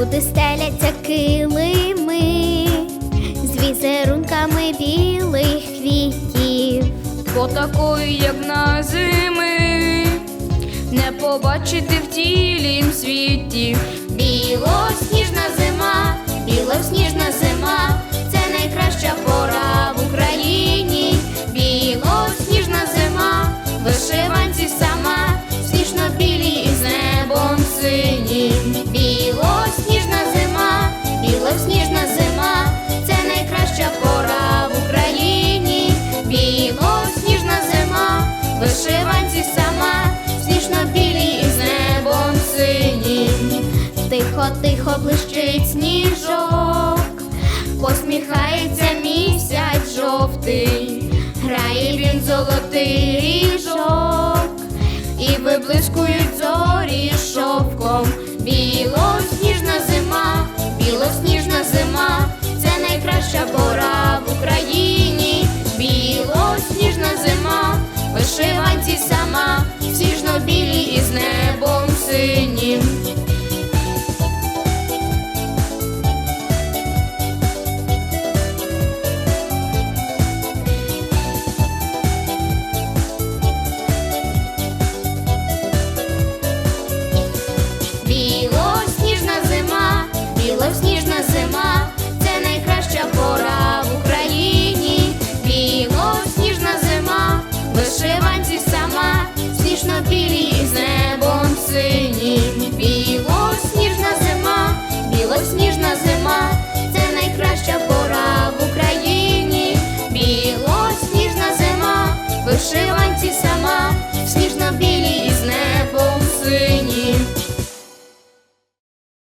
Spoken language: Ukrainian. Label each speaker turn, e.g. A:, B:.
A: Всюди стеляться килими з візерунками білих квітів.
B: Бо такої, як на зими, не побачити в тілім світі.
A: Білосніжна зима, білосніжна зима, це найкраща пора в Україні. Білосніжна зима, вишиванці сама, сніжно білі із небом синім. Вишиванці сама, сніжно білі із небом синім. Тихо, тихо блищить сніжок, посміхається місяць жовтий, грає він золотий ріжок, і виблискують зорі шовком. Білосніжна Білосніжна зима,